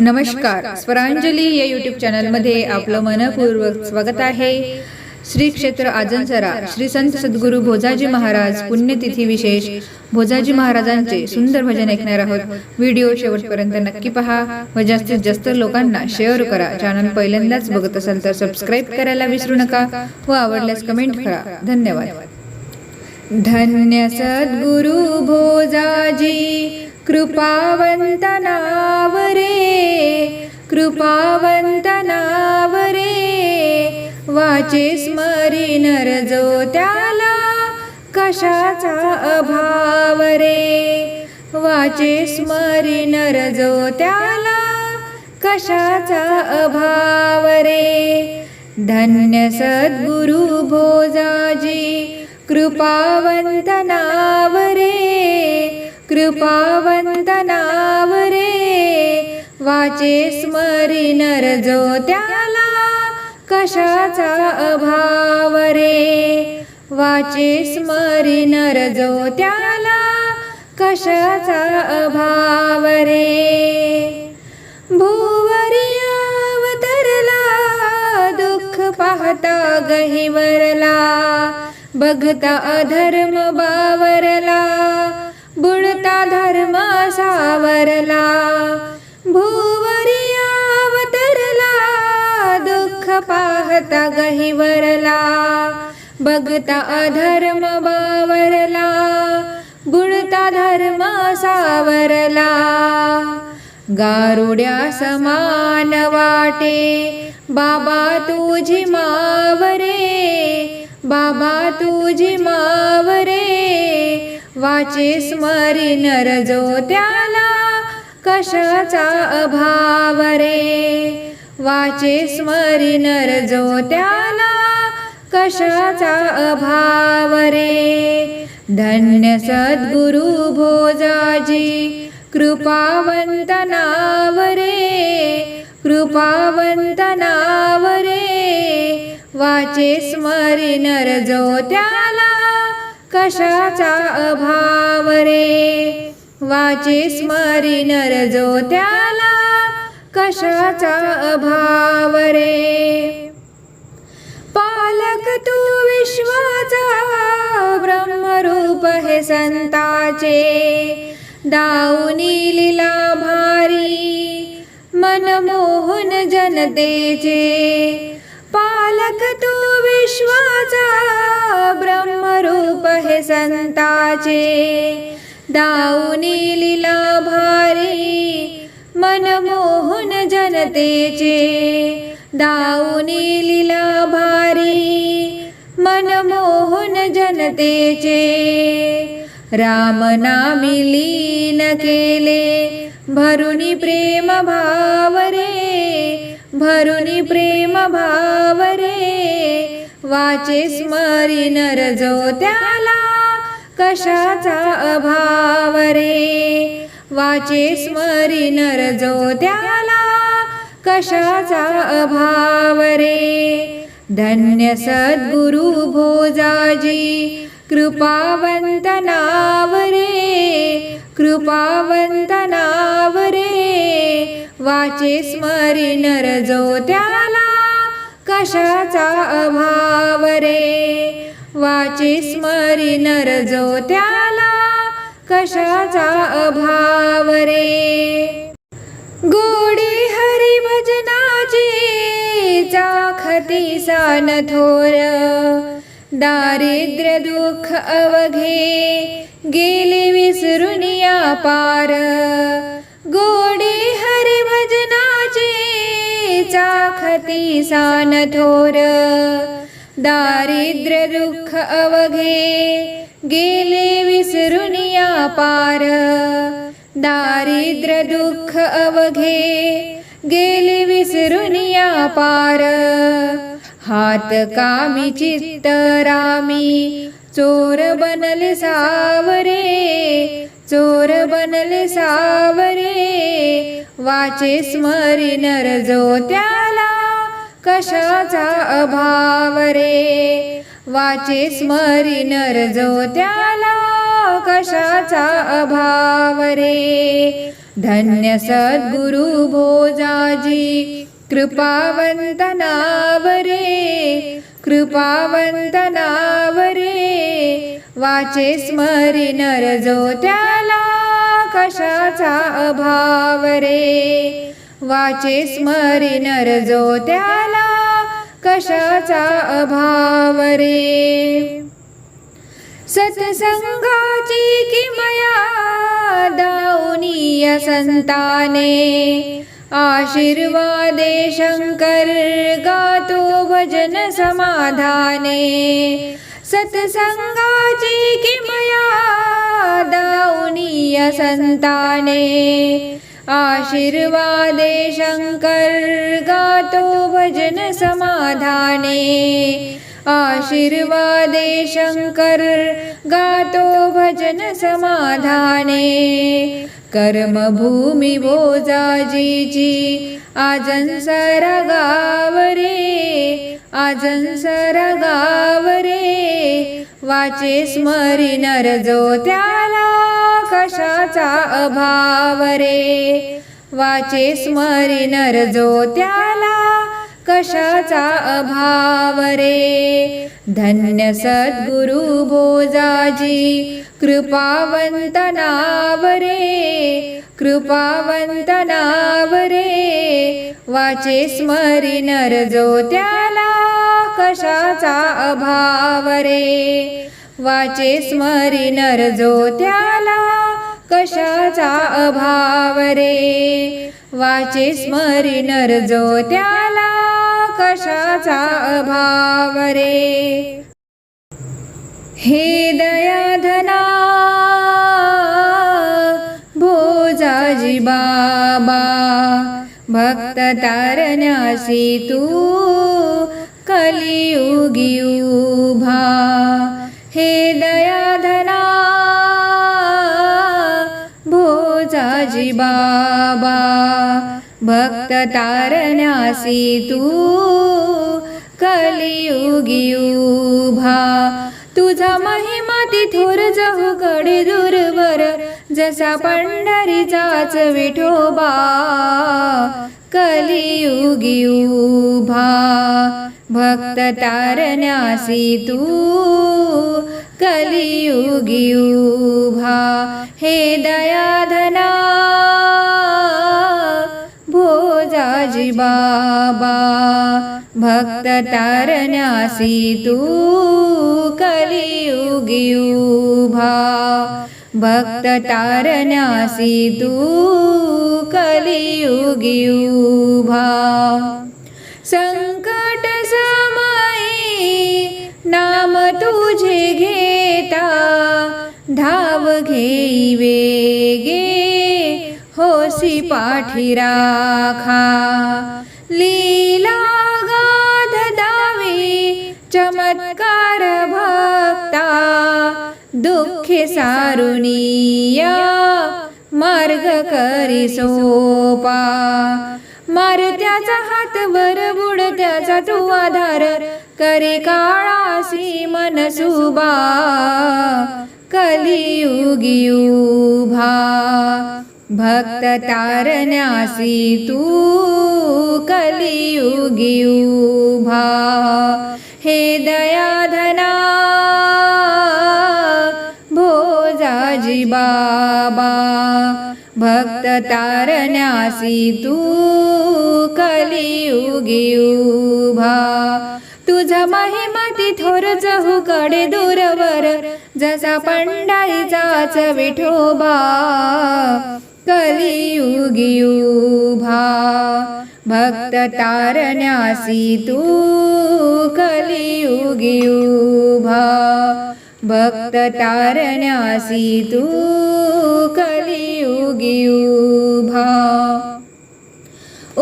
नमस्कार. स्वरांजली या यूट्यूब चॅनलमध्ये आपलं मनपूर्वक स्वागत आहे. श्री क्षेत्र आजनसरा श्री संत सद्गुरू भोजाजी महाराज पुण्यतिथी विशेष. भोजाजी महाराजांचे सुंदर भजन ऐकणार आहोत. व्हिडिओ शेवटपर्यंत नक्की पहा. व जास्तीत जास्त लोकांना शेअर करा. चॅनल पहिल्यांदाच बघत असाल तर सबस्क्राईब करायला विसरू नका व आवडल्यास कमेंट करा. धन्यवाद. धन्य सद्गुरु भोजाजी. कृपावंत नावरे कृपावंत नावरे वाचे स्मरी नर जो त्याला कशाचा अभाव रे? वाचे स्मरी नर जो त्याला कशाचा अभाव रे? धन्य सद्गुरु भोजाजी कृपावंत नावरे वाचे स्मरी नर जो त्याला कशाचा अभाव रे वाचे स्मरी नर जो त्याला कशाचा अभाव रे भुवरियावतरला दुःख पाहता गहिवरला बघता अधर्म बावरला. धर्म सावरला भुवरियावतरला दुःख पाहता गहिवरला बघता अधर्म बावरला बुडता धर्म सावरला गारुड्या समान वाटे बाबा तुझी मावरे बाबा तुझी मावरे वाचे स्मरी नर जो त्याला कशाचा अभाव रे? वाचे स्मरी नर जो त्याला कशाचा अभाव रे? धन्य सद्गुरु भोजाजी कृपावंत नावरे कृपावंत नावरे वाचे स्मरी नर जो त्याला कशाचा अभाव रे? वाचे स्मरी नर जो त्याला कशाचा अभाव रे? पालक तू विश्वाचा ब्रह्मरूप हे संताचे. दाऊनी लीला भारी मनमोहन जनतेचे. पालक तू विश्वाचा ब्रह्मरूप हे संताचे. दाऊनी लिला भारी मनमोहन जनतेचे. दाऊनी लीला भारी मनमोहन जनतेचे. रामनामी लीन केले भरुणी प्रेम भावरे. भरुनी प्रेम भाव रे वाचे स्मरी नरजो त्याला कशाचा अभाव रे वाचे स्मरी नरजो त्याला कशाचा अभाव रे धन्य सद्गुरु भोजाजी कृपावंत नावरे. कृपावंत नाव वाचे स्मरी नर जो त्याला कशाचा अभाव रे? वाचे स्मरी नर जो त्याला कशाचा अभाव रे? गोडी हरी भजनाची चाखती सान थोर दारिद्र्य दुःख अवघे गेले विसरून या पार. गोडी हरी भजनाची चाखती सान थोर. दारिद्र्य दुःख अवघे गेले विसरून या पार. दारिद्र्य दुःख अवघे गेले विसरून या पार. हात कामी चित्त रामी चोर बनले सावरे. चोर बनले सावरे. वाचे स्मरी नर जो त्याला कशाचा अभाव रे? वाचे स्मरी नर जो त्याला कशाचा अभाव रे? धन्य सद्गुरु भोजाजी कृपावंत नावरे कृपावंत नावरे वाचे स्मरी नर जो त्याला कशाचा अभाव रे. वाचे स्मरी नर जो त्याला कशाचा अभाव रे. सत्संगाची किमया दाऊनीय संताने आशीर्वादे शंकर गातो भजन समाधाने. सत्संगाची किमया दौनीय संताने आशीर्वादे शंकर गातो भजन समाधाने। आशीर्वादे शंकर गातो भजन समाधाने। कर्मभूमी भोजाजीची आजन गावरे आजन गावरे वाचे स्मरी नर जो त्याला कशाचा अभाव रे? वाचे स्मरी नर जो त्याला कशाचा अभाव रे? धन्य सद्गुरु भोजाजी कृपावंत नाव रे कृपावंत नाव रे. वाचे स्मरी नर जो त्याला कशाचा अभाव रे? वाचे स्मरी नर जो त्याला कशाचा अभाव रे? वाचे स्मरी नर जो त्याला कशाचा अभाव रे. हे दयाधना भोजाजी बाबा भक्त तारण्यासी तू कलियुगी उभा. हे दयाधना भोजाजी बाबा भक्त तारण्यासी तू कलियुगी उभा. तुझा महिमा तिथोर जाऊ कडे दूरवर जसा पंढरीचाच विठोबा कलियुगी उभा. भक्त तारण्यासी तू कलियुगी उभा. हे दयाधना. राजी बाबा भक्त तारण्यासी तू कलियुगी उभा भक्त तारण्यासी तू कलियुगी उभा संकट समाई नाम तुझे घेता धाव घेई वेगे पाठीराखा. पाठी राखा लीला गाध दावी चमत्कार भक्ता दुःखे सारुनिया मार्ग करी सोपा. मारत्याचा हात वर बुडत्याचा तू आधार करे काळासी मनसुबा कलियुगी उभा. भक्त तारण्यासी तू कलियुगी उभा. हे दयाधना भोजाजी बाबा. भक्त तारण्यासी तू कलियुगी उभा. तुझा महिमा थोर चहूकडे दूरवर जसा पंढरीचाच विठोबा कलियुगियुभा भक्त तारण्यासी तू कलियुगियुभा भक्त तारण्यासी तू कलियुगियुभा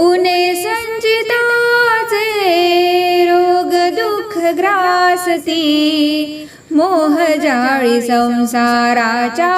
उने संचिताचे रोग दुःख ग्रासती मोह जाळी संसाराच्या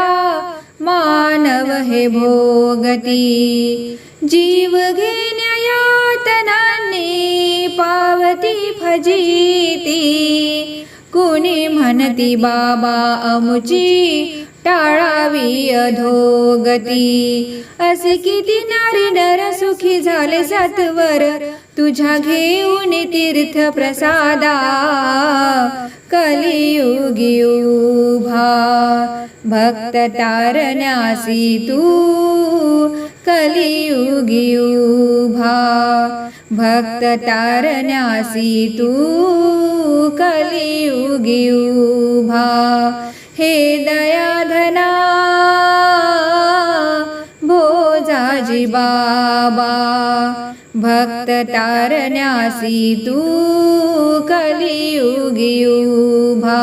मानव हे भोगती. जीव घेण्या यातनांनी पावती फजिती. कुणी म्हणती बाबा अमुची टाळावी अधोगती. असे किती नारी नर सुखी झाले सत्वर. तुझ्या घेऊन तीर्थ प्रसादा कलियुगी उभा. भक्त तारण्यासी तू. कलियुगी उभा. भक्त तारण्यासी तू. कलियुगी उभा. हे दयाधना भोजाजी बाबा भक्त तारण्यासी तू कलियुगी उभा.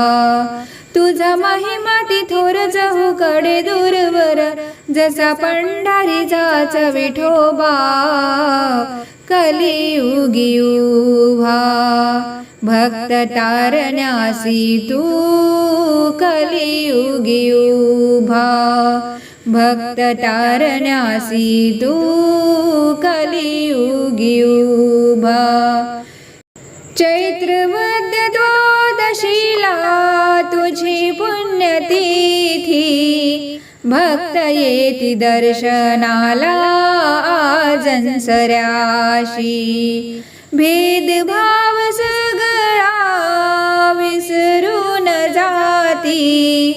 तुझा महिमा ती थोर जहू कडे दूरवर जसा पंढारीचाच विठोबा कलियुगियुभा भक्त तु कलियुगियुभा भक्त तु कलियुगियुभा चैत्रमध्यद्वादशिला तुझी पुण्यतिथि भक्त येती दर्शनाला आजनसऱ्याशी भेदभाव सगळा विसरून जाती.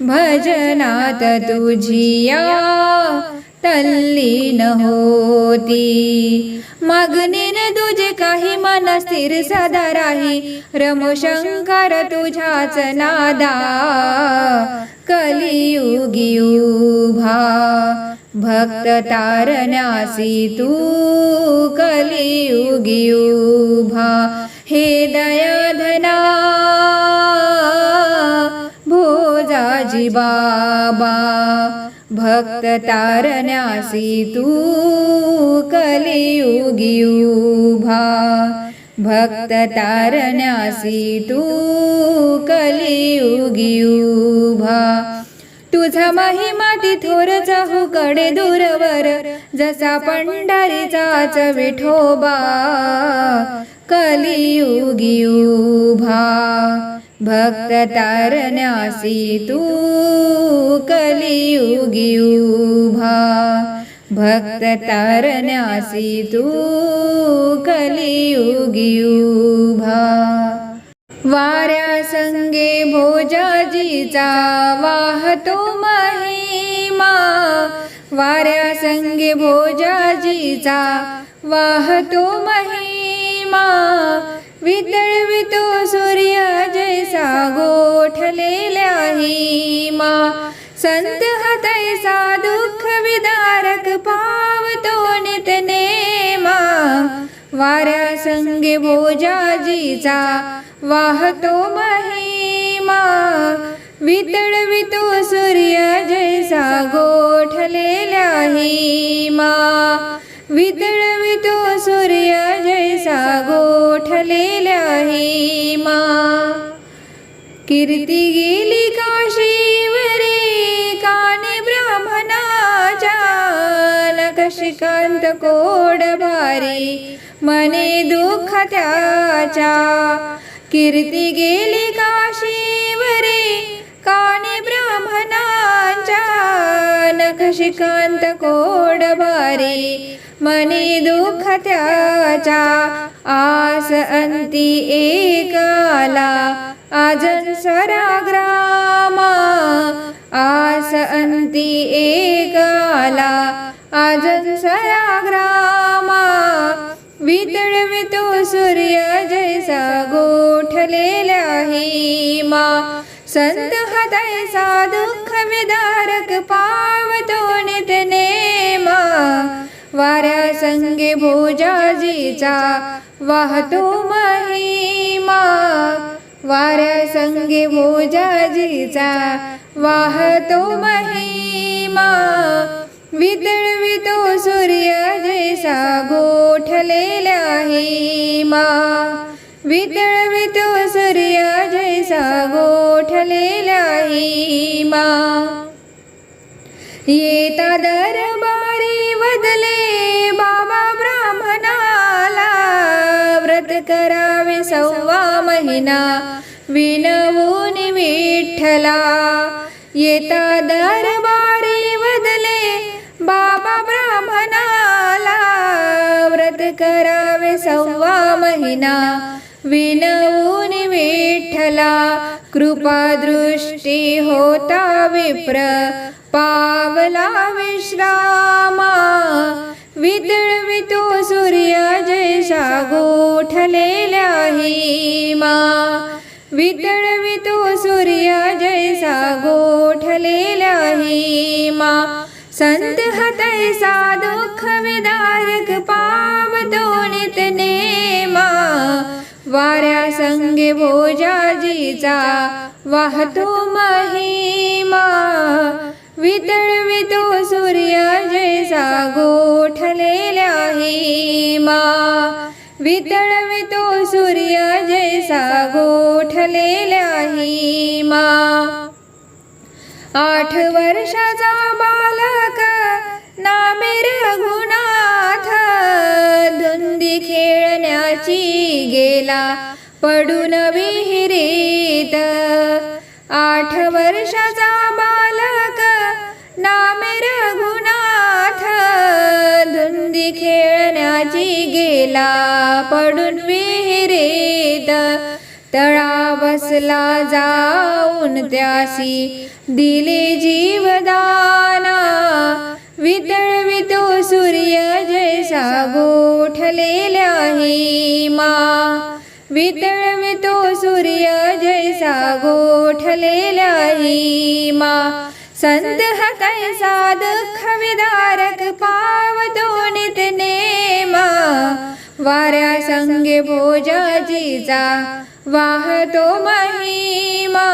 भजनात तुझिया तल्लीन होती. मागणीन तुझे काही मन स्थिर सदा राही. रमशंकर तुझ्याच नादा. कलियुगी उभा भक्त तारण्यासी तू कलियुगी उभा हे दयाधना भोजाजी बाबा भक्त तारण्यासी तू कलियुगी उभा भक्त तारण्यासी तू कलियुगी उभा तुझा महिमा ती थोर जाहू कडे दूरवर जसा पंढारीचाच विठोबा कलियुगी उभा भक्त तारण्यासी तू कलियुगी उभा भक्त तारण्यासी तू कलियुगियुभा। वाऱ्या संगे भोजाजीचा वाहतो महिमा। वाऱ्या संगे भोजाजीचा वाहतो महिमा। वितळवितो सूर्य जैसा गोठलेल्या हिमा। संत हतैसा दुःख विदारक पावतो नितनेमा वाऱ्या संगे भोजाजीचा वाहतो महिमा. वितळवितो सूर्य जैसा गोठलेल्या हिमा. वितळवितो सूर्य जैसा गोठलेल्या हिमा. कीर्ती गेली काशीवरे ब्राह्मणाच्या नकशिकांत कोड भारी मने दुःख त्याच्या. कीर्ती गेली काशीवरे काने ब्राह्मणांच्या. नखशिकांत कोड भारी मने दुःख त्याच्या. आस अंती एकाला आजन सराग्रामा. आस अंती एकाला आजन सराग्रामा वितळवितो सूर्य जैसा गोठलेल्या हिमा. संत हतैसा दुःख विदारक पावतो नितनेमा वाऱ्या संगे भोजाजीचा वाहतो महिमा. वाऱ्या संगे भोजाजीचा वाहतो महिमा. विदळवितो सूर्य जैसा गोठलेल्या हिमा. विदळवितो सूर्य जैसा गोठलेल्या हिमा. येता दरबारी वदले बाबा ब्राह्मणाला व्रत करा. महिना विनवून विठ्ठला. येता दरबारी बदले बाबा ब्राह्मणाला व्रत करावे सव्वा महिना. विनवून विठ्ठला कृपा दृष्टी होता विप्र पावला विश्रामा. वितळवितो सूर्य जैसा गोठलेल्या हिमा. वितळवितो सूर्य जैसा गोठलेल्या हिमा. संत हतैसा दुःख विदारक पावतो नित नेमा. वाऱ्या संगे भोजाजीचा वाहतो महिमा. वितळवितो सूर्य जैसा गोठलेल्या हिमा. वितळवितो सूर्य जैसा गोठलेल्या हिमा. आठ वर्षाचा बालक नामे रघुनाथ. धुंदी खेळण्याची गेला पडून विहिरीत. आठ वर्षाचा नामे रघुनाथ धुंदी खेळण्याची गेला पडून विहिरीत. तळा बसला जाऊन त्यासी दिले जीवदाना. वितळवितो सूर्य जैसा गोठलेल्या हिमा. वितळवितो सूर्य जैसा गोठलेल्या हिमा. संत हा कैसा दुःख विदारक पावतो नित नेमा. वाऱ्या संगे भोजाजीचा वाहतो महिमा.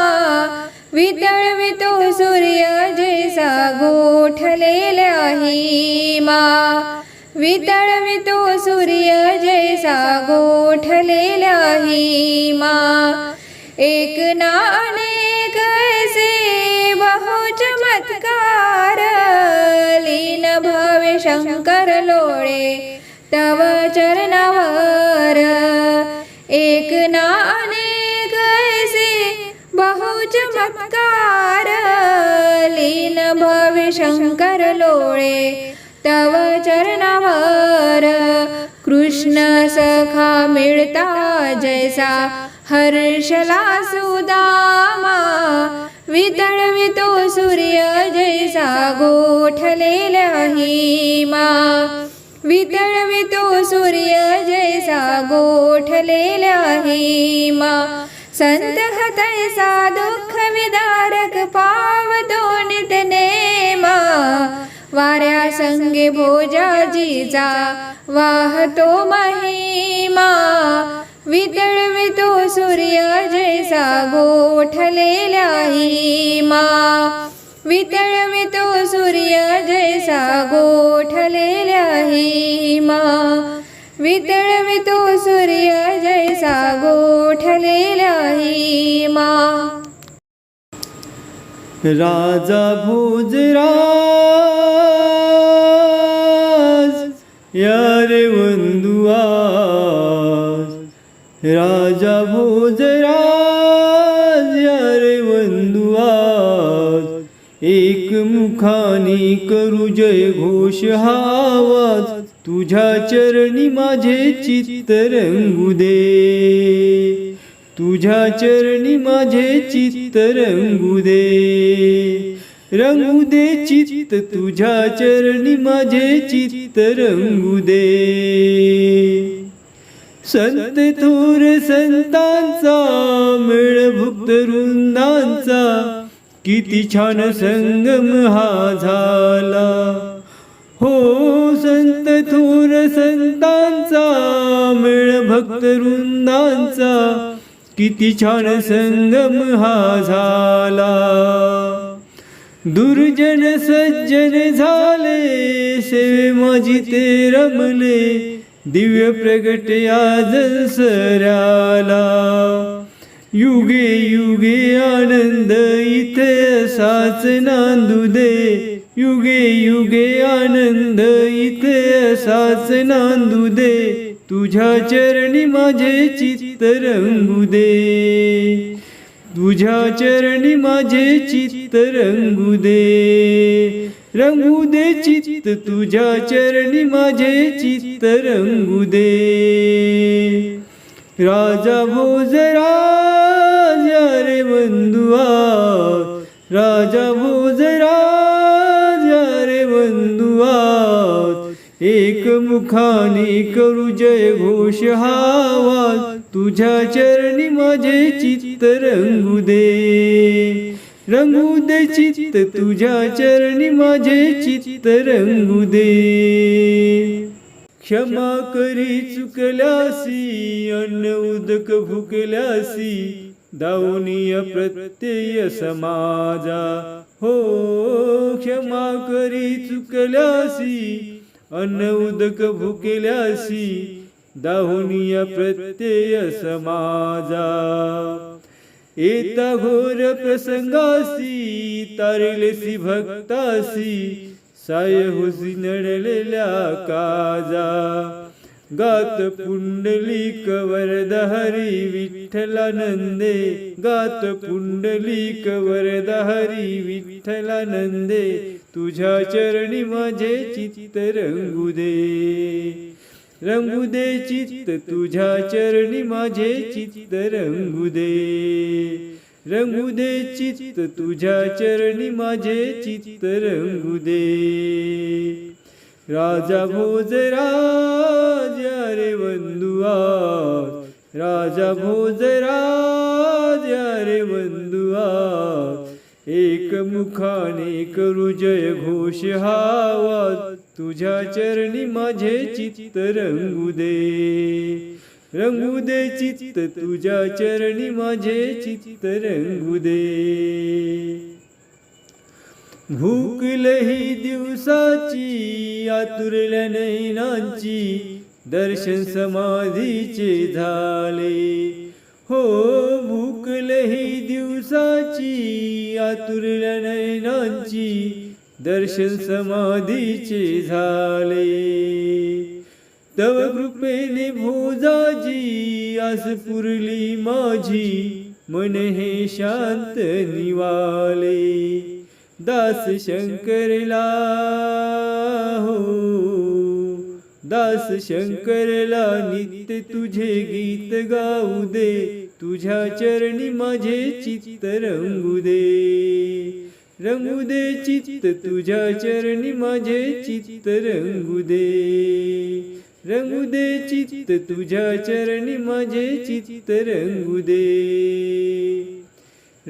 वितळवितो सूर्य जैसा गोठलेल्या हिमा. वितळवितो सूर्य जैसा गोठलेल्या हिमा. एक नाने चमत्कार लीन भवे शंकर लोळे तव चरणावर. एक ना अनेक ऐसे बहु चमत्कार लीन भवे शंकर लोळे तव चरणावर. कृष्ण सखा मिळता जैसा हर्षला सुदामा वितळवितो सूर्य जैसा गोठलेला हिमा. वितळवितो सूर्य जैसा गोठलेला हिमा. संत तैसा दुःख विदारक पावतो नितनेमा वाऱ्या संगे भोजाजीचा वाहतो महिमा. वितळवितो सूर्य जैसा गोठलेल्या हिमा. वितळवितो सूर्य जैसा गोठलेल्या हिमा. वितळवितो सूर्य जैसा गो राजा भोजराज यारे वंदुआज राजा भोजराज यारे वंदुआज एक मुखानी करू जय घोष हावाज तुझ्या चरणी माझे चित्त रंगू दे। तुझ्या चरणी माझे चित्त रंगू दे. रंगू दे चित्त तुझ्या चरणी माझे चित्त रंगू दे. संत थोर संतांचा मेळ भुक्त वृंदांचा किती छान संगम हा झाला. हो संत थोर संतांचा मेळ भक्त वृंदांचा किती छान संगम हा झाला. दुर्जन सज्जन झाले सेवे माझी ते रमले दिव्य प्रगट आज सराला. युगे युगे आनंद इथे साच नांदू दे युगे युगे आनंद इथे असाच नांदू दे. तुझ्या चरणी माझे चित्त रंगू दे तुझ्या चरणी माझे चित्त रंगू दे रंगू दे चित्त तुझ्या चरणी माझे चित्त रंगू दे राजा भोजराज रे बंधुआ. राजा भोजराज मुखाने करू जय घोष हावा तुझ्या चरणी माझे चित्त रंगू दे. रंगू दे चित्त तुझ्या चरणी माझे चित्त रंगू दे. क्षमा करी चुकल्यासी अन्न उदक भुकल्यासी दावनीय प्रत्यय समाजा. हो क्षमा करी चुकल्यासी अन्न उदक भुकेल्याशी दाहुनीय प्रत्यय समाजा. येता घोर प्रसंगासी तारिलेसी भक्तासी साय हुसी नडलेल्या काजा. गात पुंडलिक वरद हरी विठ्ठलानंदे गात पुंडलिक वरद हरी विठ्ठलानंदे तुझ्या चरणी माझे चित्त रंगू दे रंगू दे चित्त तुझ्या चरणी माझे चित्त रंगू दे रंगू दे चित्त तुझ्या चरणी माझे चित्त रंगू दे राजा भोजराज रे बंधुआ राजा भोजराज रे बंधुआ एक मुखाने करू जय घोष हावा तुझ्या चरणी माझे चित्त रंगू दे. रंगू दे चित्त तुझ्या चरणी माझे चित्त रंगू दे. भूकलही दिवसाची आतुरल्या नैनांची दर्शन समाधीचे झाले. हो भूकलही दिवसाची आतुरल्या नैनांची दर्शन समाधीचे झाले. तव कृपेने भोजाजी आस पुरली माझी मन हे शांत निवाले. दास शंकरला हो. दास शंकरला नित्य तुझे गीत गाऊ दे. तुझ्या चरणी माझे चित्त रंगू दे. रंगू दे चित्त तुझ्या चरणी माझे चित्त रंगू दे. रंगू दे चित्त तुझ्या चरणी माझे चित्त रंगू दे.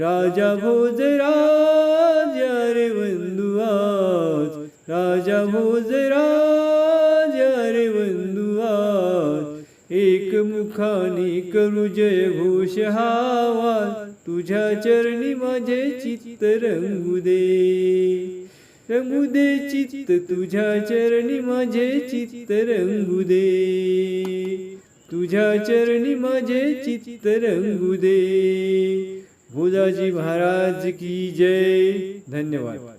राजा भोजराज रे बंधुआज राजा भोजराज रे बंधुआज एक मुखाने करू जय घोष हावा तुझ्या चरणी माझे चित्त रंगू दे. रंगू दे चित्त तुझ्या चरणी माझे चित्त रंगू दे. तुझ्या चरणी माझे चित्त रंगू दे. भोजाजी महाराज की जय। धन्यवाद।